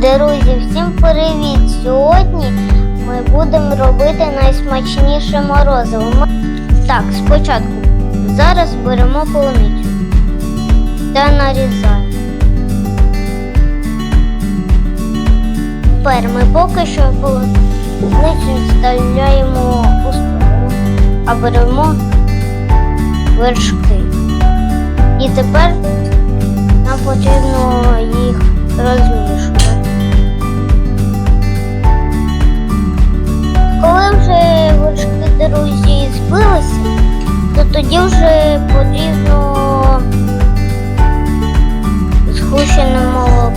Друзі, всім привіт! Сьогодні ми будемо робити найсмачніше морозиво. Так, спочатку зараз беремо полуницю та нарізаємо. Тепер ми поки що полуницю вставляємо у сторону, а беремо вершки. І тепер нам потрібно тоді вже потрібно згущене молоко.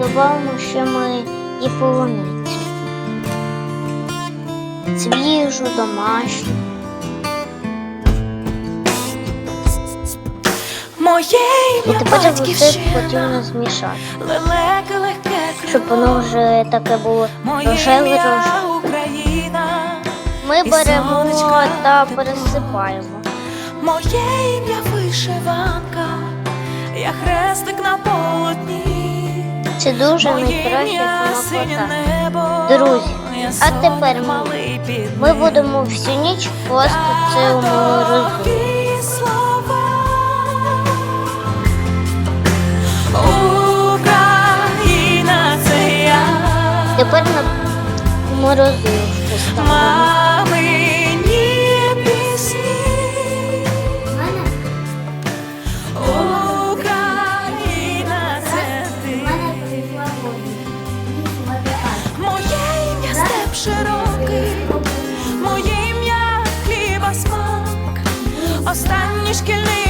Добавимо ще ми і полуницю. Свіжу, домашню. І ім'я тепер це потрібно змішати, щоб воно вже таке було рожеве. Україна, Ми беремо та пересипаємо. моє ім'я вишиванка, я хрестик на полотні, Це дуже найкраще небо, Друзі, а тепер ми- Ми будемо всю ніч класти це у. Тепер на морозивку ставимо. Мамині пісні. Україна, це ти. Моє ім'я степ широкий, моє ім'я хліба смак, останній шкільний